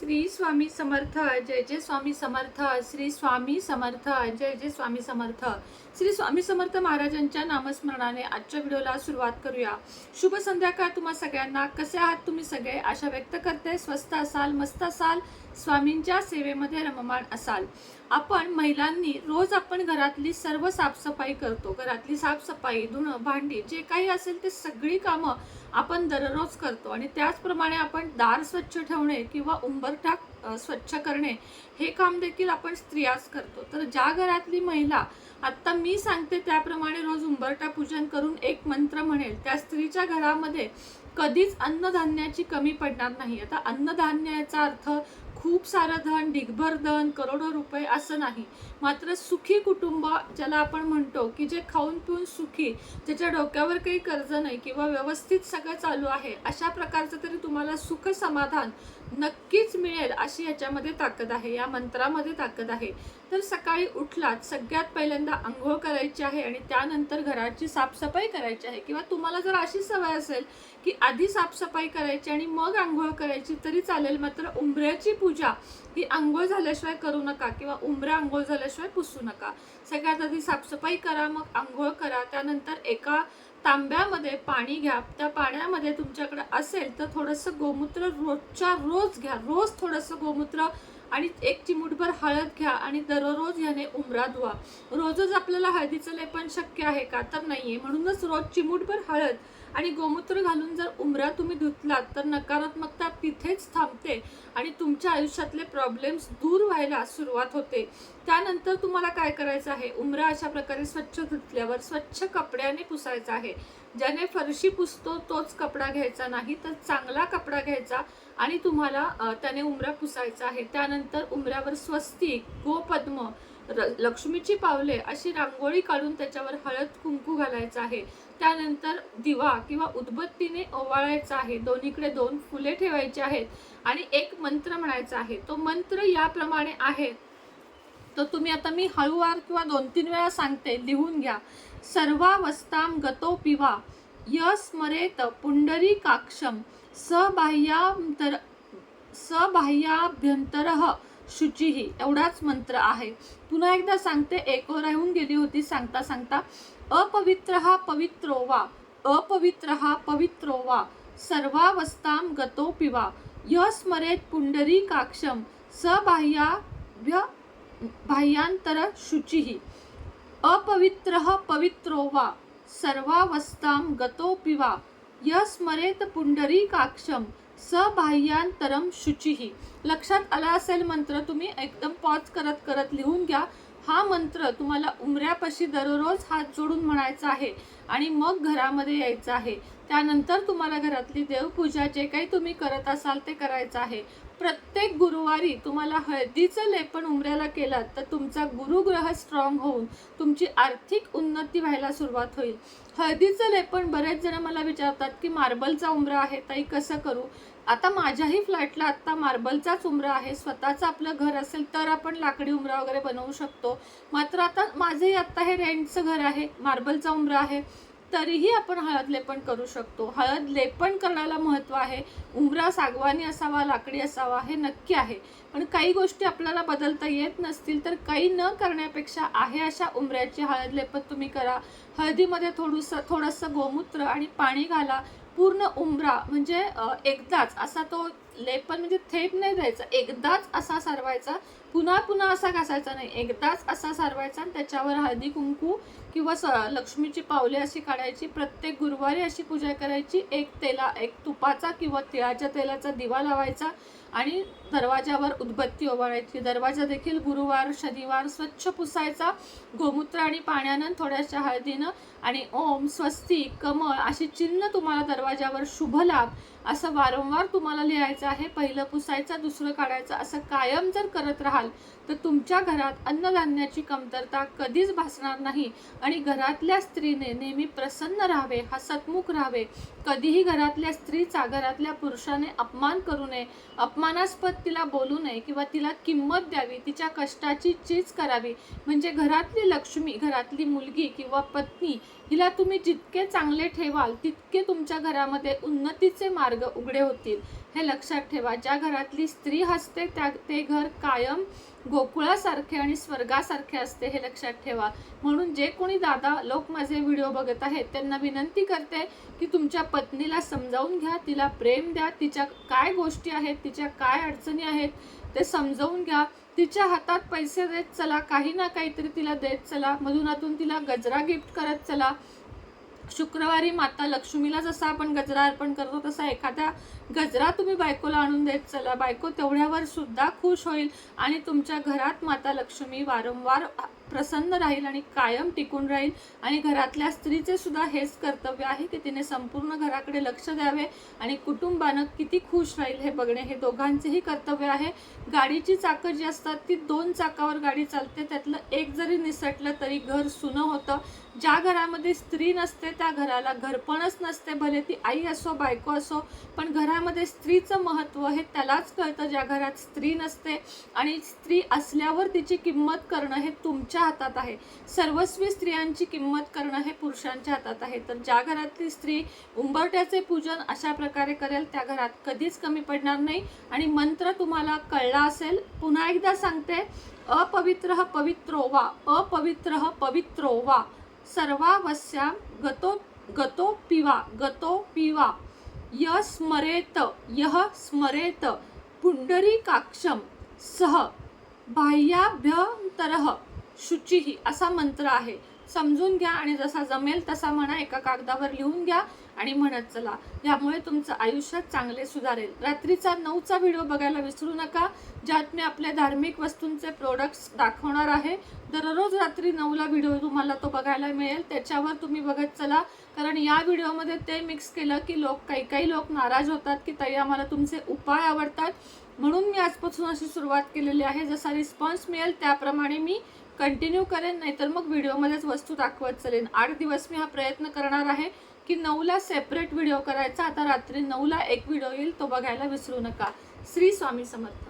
श्री स्वामी समर्थ जय जय स्वामी समर्थ श्री स्वामी समर्थ जय जय स्वामी समर्थ. श्री स्वामी समर्थ महाराजांच्या नामस्मरणाने आजच्या व्हिडिओला सुरुवात करूया. शुभ संध्याकाळ तुम्हा सगळ्यांना. कसे आहात तुम्ही सगळे? आशा व्यक्त करते. स्वस्त असाल मस्त असाल स्वामींच्या सेवेमध्ये रममाण असाल. आपण महिलांनी रोज आपण घरातली सर्व साफसफाई करतो. घरातली साफसफाई धुणं भांडी जे काही असेल ते सगळी कामं आपण दररोज करतो आणि त्याचप्रमाणे आपण दार स्वच्छ ठेवणे किंवा उंबरठाक स्वच्छ करणे हे काम देखील आपण स्त्रियाच करतो. तर ज्या घरातली महिला आत्ता मी सांगते त्याप्रमाणे रोज उंबरठा पूजन करून एक मंत्र म्हणेल त्या स्त्रीच्या घरामध्ये कधीच अन्नधान्याची कमी पडणार नाही. आता अन्नधान्याचा अर्थ खूप सारं धन ढिगभर धन करोडो रुपये असं नाही. मात्र सुखी कुटुंब ज्याला आपण म्हणतो की जे खाऊन पिऊन सुखी ज्याच्या डोक्यावर काही कर्ज नाही किंवा व्यवस्थित सगळं चालू आहे अशा प्रकारचं तरी तुम्हाला सुख समाधान नक्कीच मिळेल अशी याच्यामध्ये ताकद आहे या मंत्रामध्ये ताकद आहे. तर सकाळी उठलात सगळ्यात पहिल्यांदा आंघोळ करायची आहे आणि त्यानंतर घराची साफसफाई करायची आहे. किंवा तुम्हाला जर अशी सवय असेल की आधी साफसफाई करायची आणि मग आंघोळ करायची तरी चालेल मात्र उंबऱ्याची पूजा ही आंघोळ झाल्याशिवाय करू नका किंवा उंबऱ्या आंघोळ झाल्याशिवाय पुसू नका. सगळ्यात आधी साफसफाई करा मग आंघोळ करा. त्यानंतर एका तांब्यामध्ये पाणी घ्या. त्या पाण्यामध्ये तुमच्याकडे असेल तर थोडंसं गोमूत्र रोजच्या रोज घ्या. रोज थोडंसं गोमूत्र आणि एक चिमूटभर हळद घ्या आणि दररोज याने उमरा धुवा. रोजच आपल्याला हळदीचं लेपन शक्य आहे का? तर नाहीये. म्हणूनच रोज चिमूटभर हळद आणि गोमूत्र घालून जर उमरा तुम्ही धुतलात तर नकारात्मकता तिथेच थांबते आणि तुमच्या आयुष्यातले प्रॉब्लेम्स दूर व्हायला सुरुवात होते. त्यानंतर तुम्हाला काय करायचं आहे? उमरा अशा प्रकारे स्वच्छ धुतल्यावर स्वच्छ कपड्याने पुसायचा आहे. ज्याने फरशी पुसतो तोच कपडा घ्यायचा नाही तर चांगला कपडा घ्यायचा आणि तुम्हाला त्याने उमरा पुसायचा आहे. त्यानंतर उमऱ्यावर स्वस्तिक गोपद्म र- लक्ष्मीची पावले अशी रांगोळी काढून त्याच्यावर हळद कुंकू घालायचं आहे. त्यानंतर दिवा किंवा उदबत्तीने ओवाळायचा आहे. दोन्हीकडे दोन फुले ठेवायची आहेत आणि एक मंत्र म्हणायचा आहे. तो मंत्र याप्रमाणे आहे. तर तुम्ही आता मी हळूवार किंवा दोन तीन वेळा सांगते लिहून घ्या. सर्वावस्थाम गतो पिवा य स्मरेत पुंडरी काक्षम सबाह्यांतर सबाह्याभ्यंतर शुचिही एवढाच मंत्र आहे. पुन्हा एकदा सांगते एको राहून गेली होती सांगता सांगता अपवित्र हा पवित्रो वा अपवित्र हा पवित्रो वा सर्वावस्थाम गतो पिवा य स्मरेत पुंडरी काक्षम सबाह्याभ्य बाह्यांतर शुचिः अपवित्रः पवित्रो वा सर्वावस्थाम गतो वा य स्मरेत पुंडरीकाक्षम सबाह्यांतरम शुचिही लक्षात आला असेल मंत्र तुम्ही एकदम पॉज करत करत लिहून घ्या. हा मंत्र तुम्हाला उमऱ्यापाशी दररोज हात जोडून म्हणायचा आहे आणि मग घरामध्ये यायचं आहे. त्यानंतर तुम्हाला घरातली देवपूजा जे काही तुम्ही करत असाल ते करायचं आहे. प्रत्येक गुरुवारी तुम्हाला हळदीचं लेपन उमऱ्याला केलात तर तुमचा गुरुग्रह स्ट्रॉंग होऊन तुमची आर्थिक उन्नती व्हायला सुरुवात होईल. हळदीचं लेपन बरेच जण मला विचारतात की मार्बलचा उमरा आहे ताई कसं करू? आता माझ्याही फ्लॅटला आत्ता मार्बलचाच उमरा आहे. स्वतःचं आपलं घर असेल तर आपण लाकडी उमरा वगैरे बनवू शकतो. मात्र आता माझंही आत्ता हे रेंटचं घर आहे. मार्बलचा उमरा आहे. तरीही आपण हळद लेपन करू शकतो. हळद लेपन करण्याला महत्त्व आहे. उमरा सागवानी असावा लाकडी असावा हे नक्की आहे. पण काही गोष्टी आपल्याला बदलता येत नसतील तर काही न करण्यापेक्षा आहे अशा उमऱ्याची हळद लेपन तुम्ही करा. हळदीमध्ये थोडंसं थोडंसं गोमूत्र आणि पाणी घाला. पूर्ण उमरा म्हणजे एकदाच असा तो लेपन म्हणजे थेट नाही द्यायचा. एकदाच असा सारवायचा पुन्हा पुन्हा असा घासायचा नाही. एकदाच असा सारवायचा आणि त्याच्यावर हळदी कुंकू किंवा स लक्ष्मीची पावले अशी काढायची. प्रत्येक गुरुवारी अशी पूजा करायची. एक तेला एक तुपाचा किंवा तिळाच्या तेलाचा दिवा लावायचा आणि दरवाजावर उदबत्ती ओवाळायची. दरवाजा देखील गुरुवार शनिवार स्वच्छ पुसायचा. गोमूत्र आणि पाण्यानं थोड्याशा हळदीनं आणि ओम स्वस्ती कमळ अशी चिन्ह तुम्हाला दरवाजावर शुभ लाभ असं वारंवार तुम्हाला लिहायचं आहे. पहिलं पुसायचं दुसरं काढायचं असं कायम जर करत राहा राहाल तर तुमच्या घरात अन्नधान्याची कमतरता कधीच भासणार नाही. आणि घरातल्या स्त्रीने नेहमी प्रसन्न राहावे हसतमुख राहावे. कधीही घरातल्या स्त्रीचा घरातल्या पुरुषाने अपमान करू नये. अपमानास्पद तिला बोलू नये किंवा तिला किंमत द्यावी तिच्या कष्टाची चीज करावी. म्हणजे घरातली लक्ष्मी घरातली मुलगी किंवा पत्नी हिला तुम्ही जितके चांगले ठेवाल तितके तुमच्या घरामध्ये उन्नतीचे मार्ग उघडे होतील. हे लक्षात ठेवा ज्या घरातली स्त्री हसते त्या ते घर कायम गोकुळासारखे आणि स्वर्गासारखे असते हे लक्षात ठेवा. म्हणून जे कोणी दादा लोक माझे व्हिडिओ बघत आहेत त्यांना विनंती करते की तुमच्या पत्नीला समजावून घ्या तिला प्रेम द्या तिच्या काय गोष्टी आहेत तिच्या काय अडचणी आहेत ते समजावून घ्या. तिच्या हातात पैसे देत चला काही ना काहीतरी तिला देत चला मधूनातून तिला गजरा गिफ्ट करत चला. शुक्रवारी माता लक्ष्मीला जसा आपण गजरा अर्पण करतो तसा एखादा गजरा तुम्ही बायकोला आणून देत चला. बायको तेवढ्यावर सुद्धा खुश होईल आणि तुमच्या घरात माता लक्ष्मी वारंवार प्रसन्न राहील आणि कायम टिकून राहील. आणि घरातल्या स्त्रीचे सुद्धा हेच कर्तव्य आहे की तिने संपूर्ण घराकडे लक्ष द्यावे आणि कुटुंबानं किती खुश राहील हे बघणे हे दोघांचेही कर्तव्य आहे. गाडीची चाकं जी असतात ती दोन चाकावर गाडी चालते. त्यातलं एक जरी निसटलं तरी घर सुनं होतं. ज्या घरामध्ये स्त्री नसते त्या घराला घरपणच नसते. भले ती आई असो बायको असो पण घरामध्ये स्त्रीचं महत्त्व हे त्यालाच कळतं. ज्या घरात स्त्री नसते आणि स्त्री असल्यावर तिची किंमत करणं हे तुमच्या हातात आहे. सर्वस्वी स्त्रियांची किंमत करणं हे पुरुषांच्या हातात आहे. तर ज्या घरातली स्त्री उंबरट्याचे पूजन अशा प्रकारे करेल त्या घरात कधीच कमी पडणार नाही. आणि मंत्र तुम्हाला कळला असेल पुन्हा एकदा सांगते अपवित्र पवित्रो वा अपवित्र पवित्रो वा सर्वावस्या गतो गतो पिवा गतो पिवा. य स्मरेत यह स्मरेत पुंडरीकाक्षम सह बाह्याभ्यंतर शुचिः असा मंत्र आहे. समजून घ्या आणि जसा जमेल तसा म्हणा एका कागदावर लिहून घ्या आणि म्हणत चला. यामुळे तुमचं आयुष्य चांगले सुधारेल. रात्रीचा नऊचा व्हिडिओ बघायला विसरू नका ज्यात मी आपल्या धार्मिक वस्तूंचे प्रोडक्ट्स दाखवणार आहे. दररोज रात्री नऊला व्हिडिओ तुम्हाला तो बघायला मिळेल त्याच्यावर तुम्ही बघत चला. कारण या व्हिडिओमध्ये ते मिक्स केलं की लोक काही काही लोक नाराज होतात की ताई आम्हाला तुमचे उपाय आवडतात. म्हणून मी आजपासून अशी सुरुवात केलेली आहे. जसा रिस्पॉन्स मिळेल त्याप्रमाणे मी कंटिन्यू करेन नाहीतर मग व्हिडिओमध्येच वस्तू दाखवत चालेन. आठ दिवस मी हा प्रयत्न करणार आहे की नऊला सेपरेट व्हिडिओ करायचा. आता रात्री नऊला एक व्हिडिओ येईल तो बघायला विसरू नका. श्री स्वामी समर्थ.